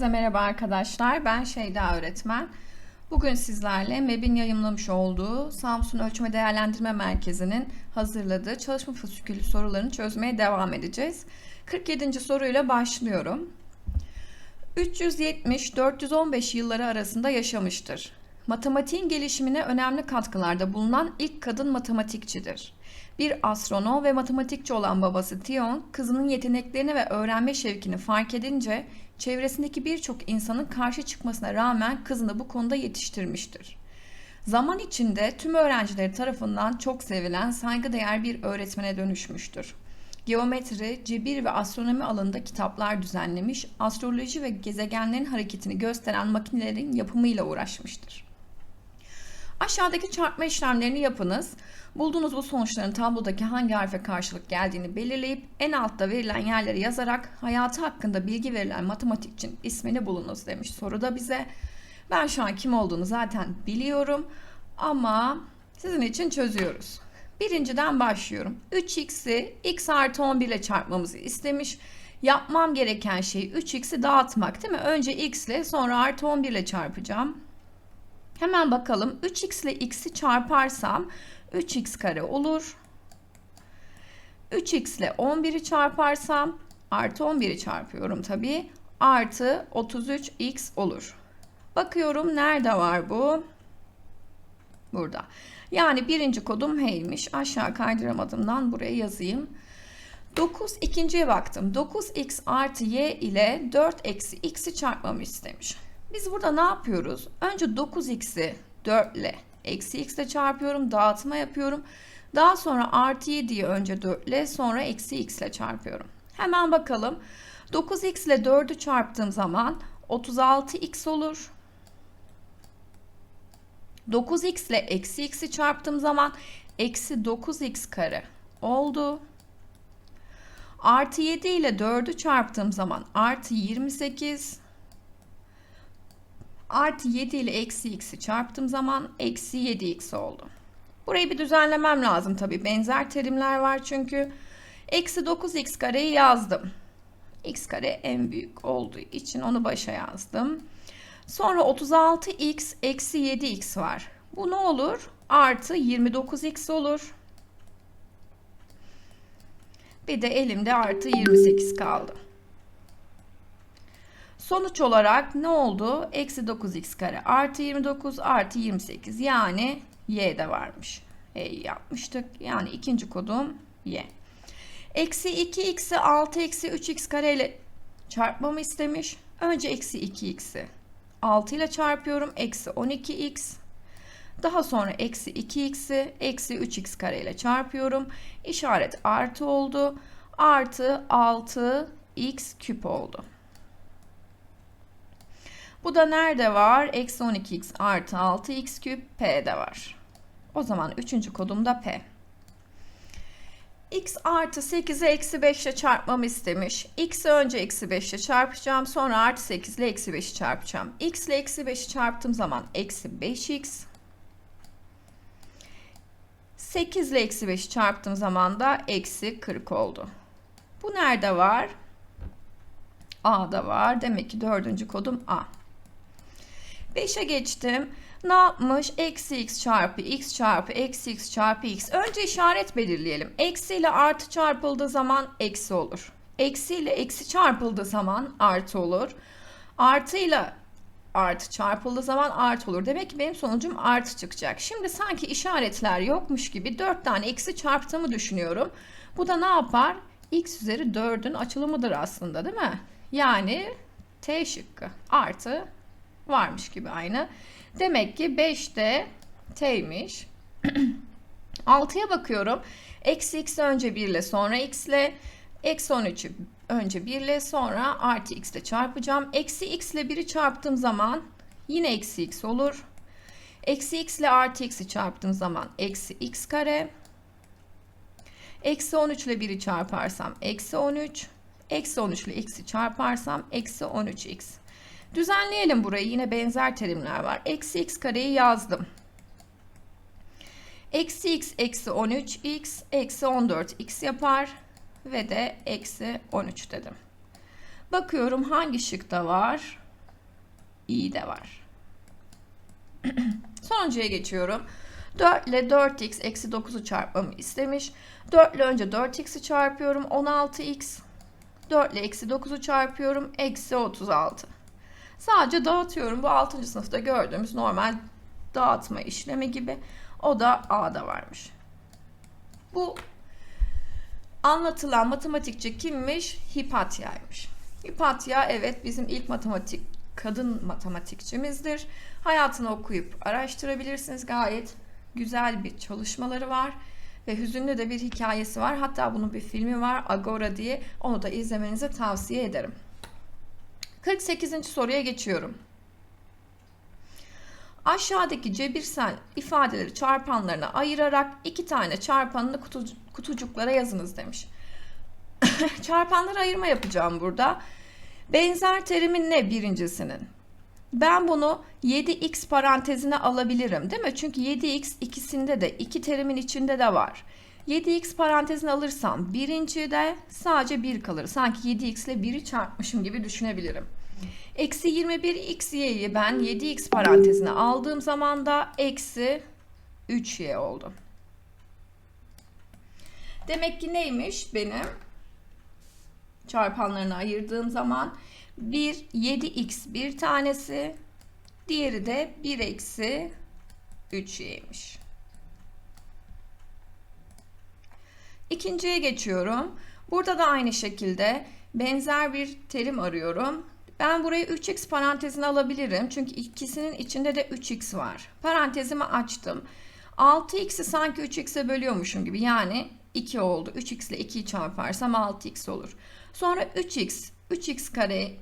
Herkese merhaba arkadaşlar. Ben Şeyda öğretmen. Bugün sizlerle MEB'in yayımlamış olduğu Samsun Ölçme Değerlendirme Merkezi'nin hazırladığı çalışma fasikülü sorularını çözmeye devam edeceğiz. 47. soruyla başlıyorum. 370-415 yılları arasında yaşamıştır. Matematiğin gelişimine önemli katkılarda bulunan ilk kadın matematikçidir. Bir astronom ve matematikçi olan babası Tion, kızının yeteneklerini ve öğrenme şevkini fark edince çevresindeki birçok insanın karşı çıkmasına rağmen kızını bu konuda yetiştirmiştir. Zaman içinde tüm öğrencileri tarafından çok sevilen saygıdeğer bir öğretmene dönüşmüştür. Geometri, cebir ve astronomi alanında kitaplar düzenlemiş, astroloji ve gezegenlerin hareketini gösteren makinelerin yapımıyla uğraşmıştır. Aşağıdaki çarpma işlemlerini yapınız. Bulduğunuz bu sonuçların tablodaki hangi harfe karşılık geldiğini belirleyip en altta verilen yerleri yazarak hayatı hakkında bilgi verilen matematikçinin ismini bulunuz demiş soruda bize. Ben şu an kim olduğunu zaten biliyorum ama sizin için çözüyoruz. Birinciden başlıyorum. 3x'i x artı 11 ile çarpmamızı istemiş. Yapmam gereken şey 3x'i dağıtmak değil mi? Önce x ile sonra artı 11 ile çarpacağım. Hemen bakalım 3x ile x'i çarparsam 3x kare olur. 3x ile 11'i çarparsam artı 11'i çarpıyorum tabii. Artı 33x olur. Bakıyorum nerede var bu? Burada. Yani birinci kodum H'ymiş. Aşağı kaydıramadığımdan buraya yazayım. 9 ikinciye baktım. 9x artı y ile 4 eksi x'i çarpmamı istemiş. Biz burada ne yapıyoruz? Önce 9x'i 4 ile eksi x ile çarpıyorum. Dağıtma yapıyorum. Daha sonra artı 7'yi önce 4 ile sonra eksi x ile çarpıyorum. Hemen bakalım. 9x ile 4'ü çarptığım zaman 36x olur. 9x ile eksi x'i çarptığım zaman eksi 9x kare oldu. Artı 7 ile 4'ü çarptığım zaman artı 28 artı 7 ile eksi x'i çarptığım zaman eksi 7x oldu. Burayı bir düzenlemem lazım tabi. Benzer terimler var çünkü. Eksi 9x kareyi yazdım. x kare en büyük olduğu için onu başa yazdım. Sonra 36x eksi 7x var. Bu ne olur? Artı 29x olur. Bir de elimde artı 28 kaldı. Sonuç olarak ne oldu? Eksi 9x kare artı 29 artı 28 yani y de varmış. E yapmıştık. Yani ikinci kodum y. Eksi 2x'i 6 eksi 3x kare ile çarpmamı istemiş. Önce eksi 2x'i 6 ile çarpıyorum. Eksi 12x. Daha sonra eksi 2x'i eksi 3x kare ile çarpıyorum. İşaret artı oldu. Artı 6x küp oldu. Bu da nerede var? Eksi 12x artı 6x küp P'de var. O zaman üçüncü kodum da P. x artı 8'i eksi 5 ile çarpmamı istemiş. x'i önce eksi 5 ile çarpacağım. Sonra artı 8 ile eksi 5'i çarpacağım. x ile eksi 5'i çarptığım zaman eksi 5x. 8 ile eksi 5'i çarptığım zaman da eksi 40 oldu. Bu nerede var? A'da var. Demek ki dördüncü kodum A. 5'e geçtim. Ne yapmış? Eksi x çarpı x çarpı eksi x çarpı x. Önce işaret belirleyelim. Eksi ile artı çarpıldığı zaman eksi olur. Eksi ile eksi çarpıldığı zaman artı olur. Artı ile artı çarpıldığı zaman artı olur. Demek ki benim sonucum artı çıkacak. Şimdi sanki işaretler yokmuş gibi 4 tane eksi çarptığımı düşünüyorum. Bu da ne yapar? x üzeri 4'ün açılımıdır aslında değil mi? Yani T şıkkı artı varmış gibi aynı. Demek ki 5 de t'ymiş. 6'ya bakıyorum. Eksi x önce 1 ile sonra x ile eksi 13'ü önce 1 ile sonra artı x ile çarpacağım. Eksi x ile 1'i çarptığım zaman yine eksi x olur. Eksi x ile artı x'i çarptığım zaman eksi x kare. Eksi 13 ile 1'i çarparsam eksi 13. Eksi 13 ile x'i çarparsam eksi 13x. Düzenleyelim burayı. Yine benzer terimler var. Eksi x kareyi yazdım. Eksi x eksi 13x eksi 14x yapar. Ve de eksi 13 dedim. Bakıyorum hangi şıkta var? İyi de var. Sonuncuya geçiyorum. 4 ile 4x eksi 9'u çarpmamı istemiş. 4 ile önce 4x'i çarpıyorum. 16x. 4 ile eksi 9'u çarpıyorum. Eksi 36. Sadece dağıtıyorum. Bu 6. sınıfta gördüğümüz normal dağıtma işlemi gibi. O da A'da varmış. Bu anlatılan matematikçi kimmiş? Hipatya'ymış. Hipatya evet bizim ilk matematik kadın matematikçimizdir. Hayatını okuyup araştırabilirsiniz. Gayet güzel bir çalışmaları var ve hüzünlü de bir hikayesi var. Hatta bunun bir filmi var Agora diye. Onu da izlemenizi tavsiye ederim. 48. soruya geçiyorum. Aşağıdaki cebirsel ifadeleri çarpanlarına ayırarak iki tane çarpanını kutu, kutucuklara yazınız demiş. Çarpanları ayırma yapacağım burada. Benzer terimin ne birincisinin? Ben bunu 7x parantezine alabilirim değil mi? Çünkü 7x ikisinde de iki terimin içinde de var. 7x parantezine alırsam birinci de sadece 1 kalır. Sanki 7x ile 1'i çarpmışım gibi düşünebilirim. Eksi 21 y'yi ben 7x parantezine aldığım zaman da eksi 3y oldu. Demek ki neymiş benim? Çarpanlarını ayırdığım zaman 1 7x bir tanesi, diğeri de 1 eksi 3y'ymiş. İkinciye geçiyorum. Burada da aynı şekilde benzer bir terim arıyorum. Ben burayı 3x parantezine alabilirim. Çünkü ikisinin içinde de 3x var. Parantezimi açtım. 6x'i sanki 3x'e bölüyormuşum gibi. Yani 2 oldu. 3x ile 2'yi çarparsam 6x olur. Sonra 3x, 3x kare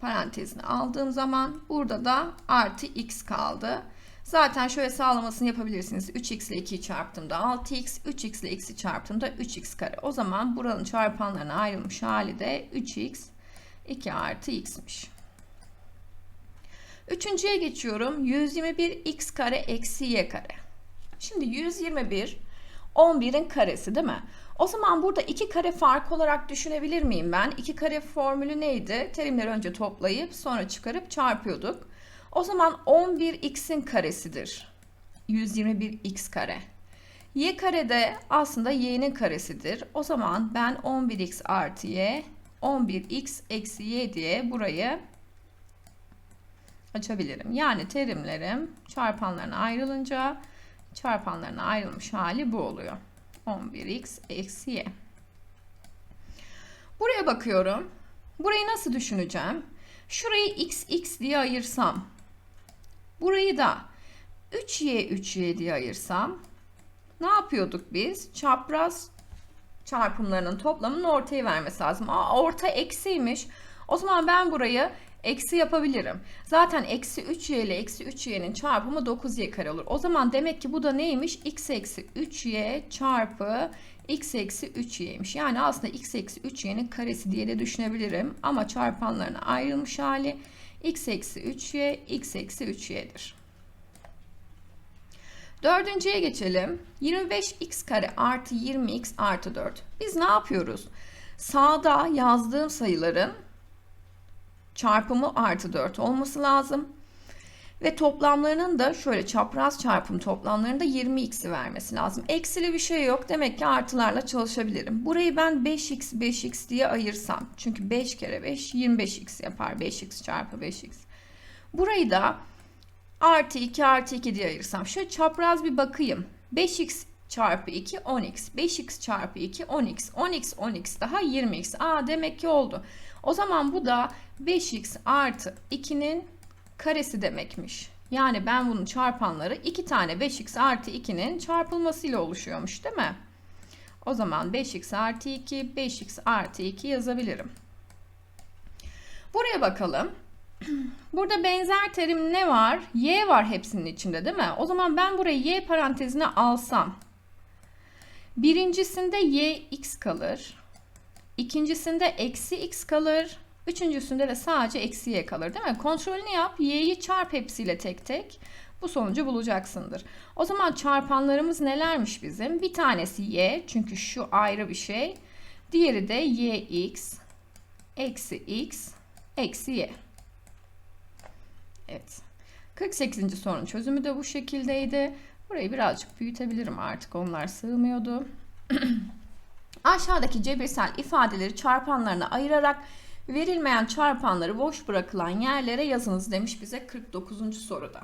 parantezine aldığım zaman burada da artı x kaldı. Zaten şöyle sağlamasını yapabilirsiniz. 3x ile 2'yi çarptığımda 6x, 3x ile x'i çarptığımda 3x kare. O zaman buranın çarpanlarına ayrılmış hali de 3x 2 artı x'miş. Üçüncüye geçiyorum. 121 x kare eksi y kare. Şimdi 121 11'in karesi değil mi? O zaman burada iki kare fark olarak düşünebilir miyim ben? İki kare formülü neydi? Terimleri önce toplayıp sonra çıkarıp çarpıyorduk. O zaman 11x'in karesidir. 121x kare. Y kare de aslında y'nin karesidir. O zaman ben 11x artı y 11x eksi y diye burayı açabilirim. Yani terimlerim çarpanlarına ayrılınca çarpanlarına ayrılmış hali bu oluyor. 11x eksi y. Buraya bakıyorum. Burayı nasıl düşüneceğim? Şurayı x x diye ayırsam. Burayı da 3y 3y diye ayırsam. Ne yapıyorduk biz? Çapraz çarpımlarının toplamının ortayı vermesi lazım. Aa, orta eksiymiş. O zaman ben burayı eksi yapabilirim. Zaten eksi 3y ile eksi 3y'nin çarpımı 9y kare olur. O zaman demek ki bu da neymiş? x eksi 3y çarpı x eksi 3y'ymiş. Yani aslında x eksi 3y'nin karesi diye de düşünebilirim. Ama çarpanlarına ayrılmış hali x eksi 3y, x eksi 3y'dir. Dördüncüye geçelim. 25x kare artı 20x artı 4. Biz ne yapıyoruz? Sağda yazdığım sayıların çarpımı artı 4 olması lazım. Ve toplamlarının da şöyle çapraz çarpım toplamlarında 20x'i vermesi lazım. Eksili bir şey yok. Demek ki artılarla çalışabilirim. Burayı ben 5x 5x diye ayırsam. Çünkü 5 kere 5 25x yapar. 5x çarpı 5x. Burayı da artı 2 artı 2 diye ayırsam. Şöyle çapraz bir bakayım. 5x çarpı 2 10x. 5x çarpı 2 10x. 10x 10x daha 20x. Aa demek ki oldu. O zaman bu da 5x artı 2'nin karesi demekmiş. Yani ben bunun çarpanları 2 tane 5x artı 2'nin çarpılmasıyla oluşuyormuş değil mi? O zaman 5x artı 2, 5x artı 2 yazabilirim. Buraya bakalım. Burada benzer terim ne var? Y var hepsinin içinde değil mi? O zaman ben burayı Y parantezine alsam. Birincisinde Y x kalır. İkincisinde eksi x kalır. Üçüncüsünde de sadece eksi y kalır değil mi? Kontrolünü yap. Y'yi çarp hepsiyle tek tek. Bu sonucu bulacaksındır. O zaman çarpanlarımız nelermiş bizim? Bir tanesi y çünkü şu ayrı bir şey. Diğeri de yx eksi x eksi y. Evet. 48. sorunun çözümü de bu şekildeydi. Burayı birazcık büyütebilirim artık. Onlar sığmıyordu. Aşağıdaki cebirsel ifadeleri çarpanlarına ayırarak verilmeyen çarpanları boş bırakılan yerlere yazınız demiş bize 49. soruda.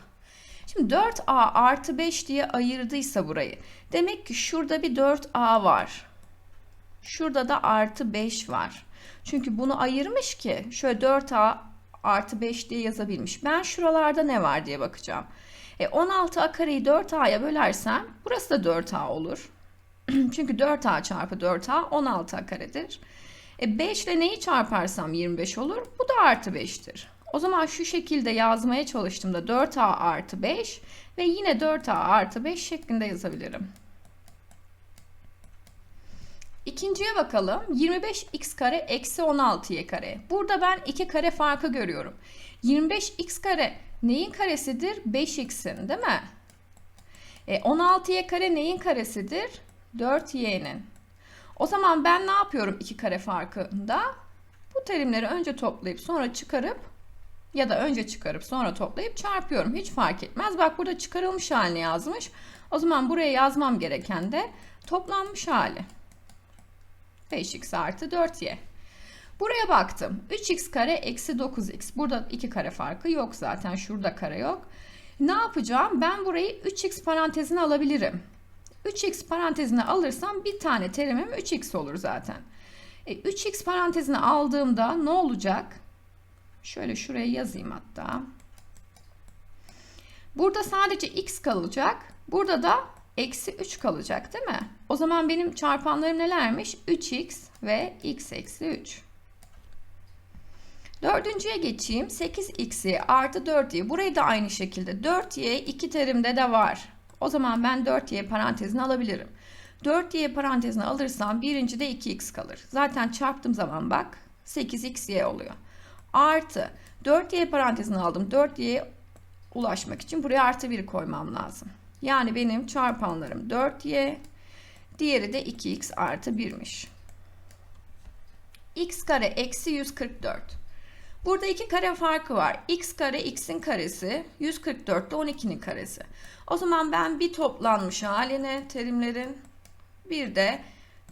Şimdi 4a artı 5 diye ayırdıysa burayı. Demek ki şurada bir 4a var. Şurada da artı 5 var. Çünkü bunu ayırmış ki şöyle 4a artı 5 diye yazabilmiş. Ben şuralarda ne var diye bakacağım. E 16a kareyi 4a'ya bölersem burası da 4a olur. Çünkü 4a çarpı 4a 16a karedir. E 5 ile neyi çarparsam 25 olur. Bu da artı 5'tir. O zaman şu şekilde yazmaya çalıştığımda 4a artı 5 ve yine 4a artı 5 şeklinde yazabilirim. İkinciye bakalım. 25x kare eksi 16y kare. Burada ben iki kare farkı görüyorum. 25x kare neyin karesidir? 5x'in değil mi? E, 16y kare neyin karesidir? 4y'nin. O zaman ben ne yapıyorum iki kare farkında? Bu terimleri önce toplayıp sonra çıkarıp ya da önce çıkarıp sonra toplayıp çarpıyorum. Hiç fark etmez. Bak burada çıkarılmış halini yazmış. O zaman buraya yazmam gereken de toplanmış hali. 5x artı 4y. Buraya baktım. 3x kare eksi 9x. Burada iki kare farkı yok zaten. Şurada kare yok. Ne yapacağım? Ben burayı 3x parantezine alabilirim. 3x parantezine alırsam bir tane terimim 3x olur zaten. E, 3x parantezine aldığımda ne olacak? Şöyle şuraya yazayım hatta. Burada sadece x kalacak. Burada da eksi 3 kalacak değil mi? O zaman benim çarpanlarım nelermiş? 3x ve x eksi 3. Dördüncüye geçeyim. 8x'i artı 4y. Burayı da aynı şekilde. 4y iki terimde de var. O zaman ben 4y parantezine alabilirim. 4y parantezine alırsam birinci de 2x kalır. Zaten çarptığım zaman bak 8xy oluyor. Artı 4y parantezine aldım. 4y'ye ulaşmak için buraya artı 1 koymam lazım. Yani benim çarpanlarım 4y, diğeri de 2x artı 1'miş. x kare eksi 144. Burada iki kare farkı var. x kare x'in karesi, 144 de 12'nin karesi. O zaman ben bir toplanmış halini terimlerin bir de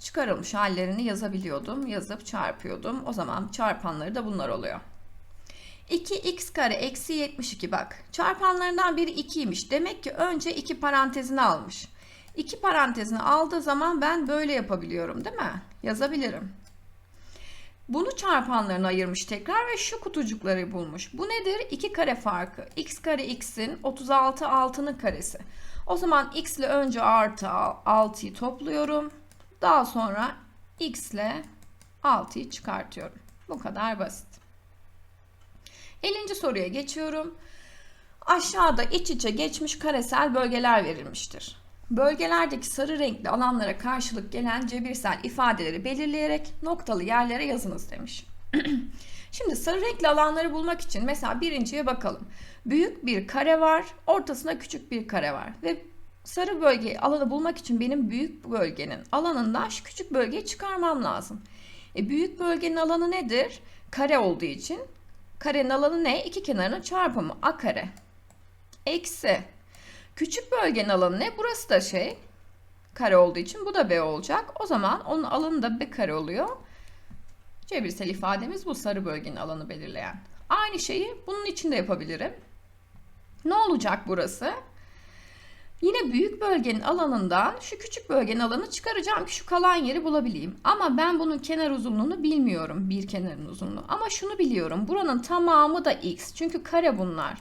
çıkarılmış hallerini yazabiliyordum. Yazıp çarpıyordum. O zaman çarpanları da bunlar oluyor. 2x kare eksi 72 bak. Çarpanlarından biri 2'ymiş. Demek ki önce 2 parantezini almış. 2 parantezini aldığı zaman ben böyle yapabiliyorum değil mi? Yazabilirim. Bunu çarpanlarına ayırmış tekrar ve şu kutucukları bulmuş. Bu nedir? 2 kare farkı. x kare x'in 36 6'nın karesi. O zaman x ile önce artı 6'yı topluyorum. Daha sonra x ile 6'yı çıkartıyorum. Bu kadar basit. 50. soruya geçiyorum. Aşağıda iç içe geçmiş karesel bölgeler verilmiştir. Bölgelerdeki sarı renkli alanlara karşılık gelen cebirsel ifadeleri belirleyerek noktalı yerlere yazınız demiş. Şimdi sarı renkli alanları bulmak için mesela birinciye bakalım. Büyük bir kare var, ortasında küçük bir kare var ve sarı bölge alanı bulmak için benim büyük bölgenin alanından şu küçük bölgeyi çıkarmam lazım. E, büyük bölgenin alanı nedir? Kare olduğu için karenin alanı ne? İki kenarının çarpımı a kare. Eksi Küçük bölgenin alanı ne? Burası da şey kare olduğu için bu da B olacak. O zaman onun alanı da B kare oluyor. Cebirsel ifademiz bu sarı bölgenin alanı belirleyen. Aynı şeyi bunun için de yapabilirim. Ne olacak burası? Yine büyük bölgenin alanından şu küçük bölgenin alanı çıkaracağım ki şu kalan yeri bulabileyim. Ama ben bunun kenar uzunluğunu bilmiyorum. Bir kenarın uzunluğu. Ama şunu biliyorum. Buranın tamamı da x. Çünkü kare bunlar.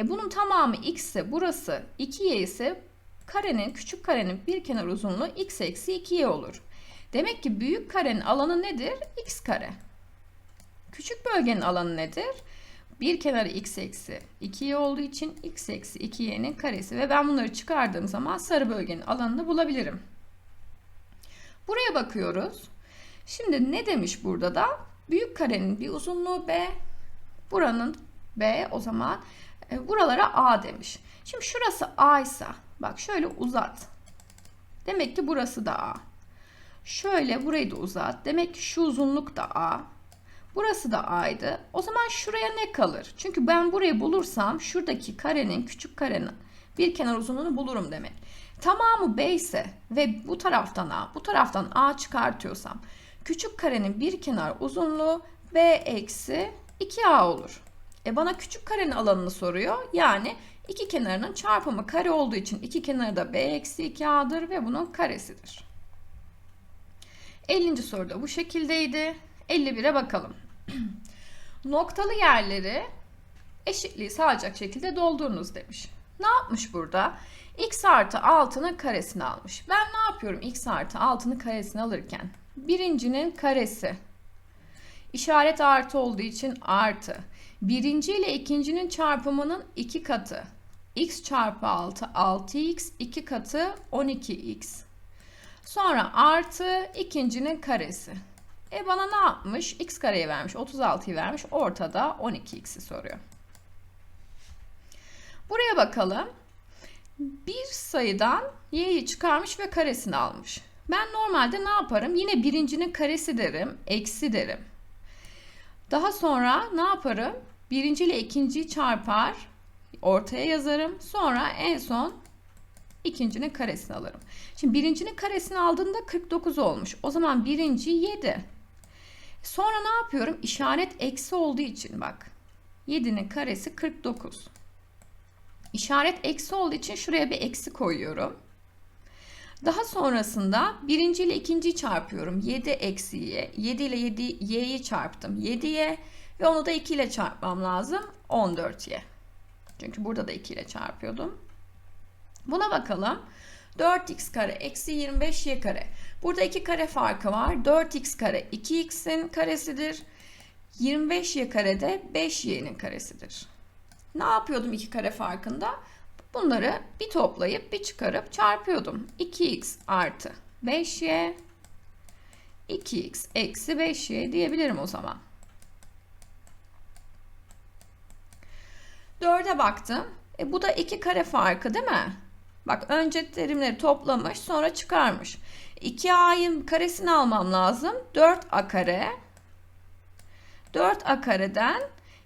E bunun tamamı x ise burası 2y ise karenin küçük karenin bir kenar uzunluğu x eksi 2y olur. Demek ki büyük karenin alanı nedir? x kare. Küçük bölgenin alanı nedir? Bir kenarı x eksi 2y olduğu için x eksi 2y'nin karesi ve ben bunları çıkardığım zaman sarı bölgenin alanını bulabilirim. Buraya bakıyoruz. Şimdi ne demiş burada da? Büyük karenin bir uzunluğu b. Buranın b o zaman e, buralara A demiş. Şimdi şurası A ise bak şöyle uzat. Demek ki burası da A. Şöyle burayı da uzat. Demek ki şu uzunluk da A. Burası da a'ydı. O zaman şuraya ne kalır? Çünkü ben burayı bulursam şuradaki karenin, küçük karenin bir kenar uzunluğunu bulurum demek. Tamamı b ise ve bu taraftan a, bu taraftan a çıkartıyorsam küçük karenin bir kenar uzunluğu b eksi 2a olur. E bana küçük karenin alanını soruyor. Yani iki kenarının çarpımı kare olduğu için iki kenarı da b eksi 2a'dır ve bunun karesidir. 50. soruda bu şekildeydi. 51'e bakalım. Noktalı yerleri eşitliği sağlayacak şekilde doldurunuz demiş. Ne yapmış burada? x artı 6'nın karesini almış. Ben ne yapıyorum x artı 6'nın karesini alırken? Birincinin karesi. İşaret artı olduğu için artı. Birinci ile ikincinin çarpımının iki katı. x çarpı 6 6x 2 katı 12x. Sonra artı ikincinin karesi. E bana ne yapmış? x kareyi vermiş. 36'yı vermiş. Ortada 12x'i soruyor. Buraya bakalım. Bir sayıdan y'yi çıkarmış ve karesini almış. Ben normalde ne yaparım? Yine birincinin karesi derim. Eksi derim. Daha sonra ne yaparım? Birinci ile ikinciyi çarpar. Ortaya yazarım. Sonra en son ikincinin karesini alırım. Şimdi birincinin karesini aldığında 49 olmuş. O zaman birinci 7. Sonra ne yapıyorum? İşaret eksi olduğu için bak. 7'nin karesi 49. İşaret eksi olduğu için şuraya bir eksi koyuyorum. Daha sonrasında birinci ile ikinciyi çarpıyorum. 7 eksi y. 7 ile 7 y'yi çarptım. 7y ve onu da 2 ile çarpmam lazım. 14y. Çünkü burada da 2 ile çarpıyordum. Buna bakalım. 4x kare eksi 25y kare. Burada iki kare farkı var. 4x kare 2x'in karesidir. 25y kare de 5y'nin karesidir. Ne yapıyordum iki kare farkında? Bunları bir toplayıp bir çıkarıp çarpıyordum. 2x artı 5y 2x eksi 5y diyebilirim o zaman. 4'e baktım. E, bu da iki kare farkı değil mi? Bak önce terimleri toplamış sonra çıkarmış. 2a'nın karesini almam lazım. 4a kare. 4a kareden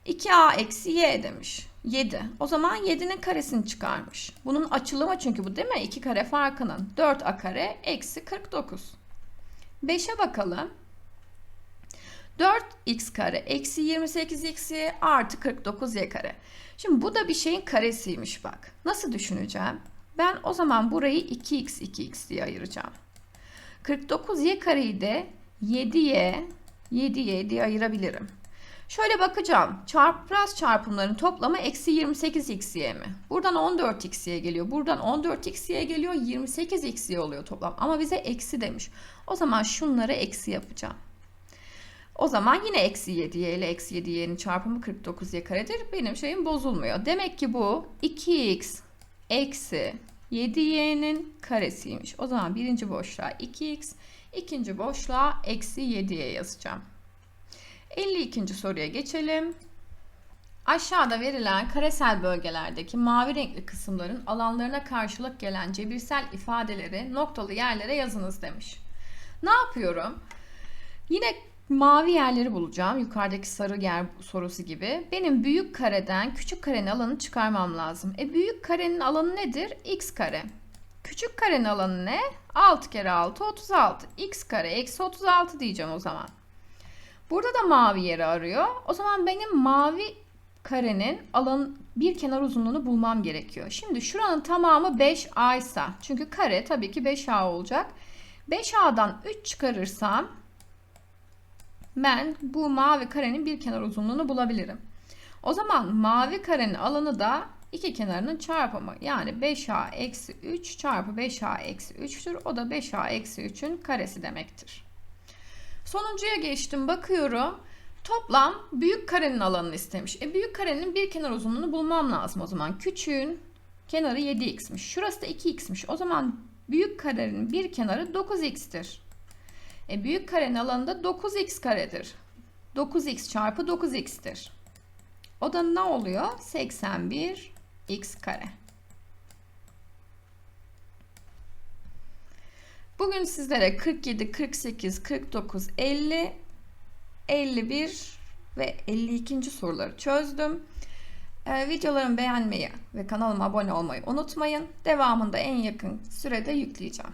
2a eksi y demiş. 7. O zaman 7'nin karesini çıkarmış. Bunun açılımı çünkü bu değil mi? 2 kare farkının. 4a kare eksi 49. 5'e bakalım. 4x kare eksi 28x artı 49y kare. Şimdi bu da bir şeyin karesiymiş bak. Nasıl düşüneceğim? Ben o zaman burayı 2x 2x diye ayıracağım. 49y kareyi de 7y 7y diye ayırabilirim. Şöyle bakacağım. Çarpraz çarpımların toplamı eksi 28xy mi? Buradan 14xy geliyor. Buradan 14xy geliyor. 28xy oluyor toplam. Ama bize eksi demiş. O zaman şunları eksi yapacağım. O zaman yine eksi 7y ile eksi 7y'nin çarpımı 49y karedir. Benim şeyim bozulmuyor. Demek ki bu 2x eksi 7y'nin karesiymiş. O zaman birinci boşluğa 2x, ikinci boşluğa eksi 7y yazacağım. 52. soruya geçelim. Aşağıda verilen karesel bölgelerdeki mavi renkli kısımların alanlarına karşılık gelen cebirsel ifadeleri noktalı yerlere yazınız demiş. Ne yapıyorum? Yine mavi yerleri bulacağım. Yukarıdaki sarı yer sorusu gibi. Benim büyük kareden küçük karenin alanını çıkarmam lazım. E büyük karenin alanı nedir? x kare. Küçük karenin alanı ne? 6 kere 6 36. x kare eksi 36 diyeceğim o zaman. Burada da mavi yeri arıyor. O zaman benim mavi karenin alan bir kenar uzunluğunu bulmam gerekiyor. Şimdi şuranın tamamı 5A ise çünkü kare tabii ki 5A olacak. 5A'dan 3 çıkarırsam ben bu mavi karenin bir kenar uzunluğunu bulabilirim. O zaman mavi karenin alanı da iki kenarının çarpımı. Yani 5A eksi 3 çarpı 5A eksi 3'tür. O da 5A eksi 3'ün karesi demektir. Sonuncuya geçtim bakıyorum. Toplam büyük karenin alanını istemiş. E büyük karenin bir kenar uzunluğunu bulmam lazım o zaman. Küçüğün kenarı 7x'miş. Şurası da 2x'miş. O zaman büyük karenin bir kenarı 9x'tir. E büyük karenin alanı da 9x karedir. 9x çarpı 9x'tir. O da ne oluyor? 81x kare. Bugün sizlere 47, 48, 49, 50 51 ve 52. soruları çözdüm. Ee, videolarımı beğenmeyi ve kanalıma abone olmayı unutmayın. Devamında en yakın sürede yükleyeceğim.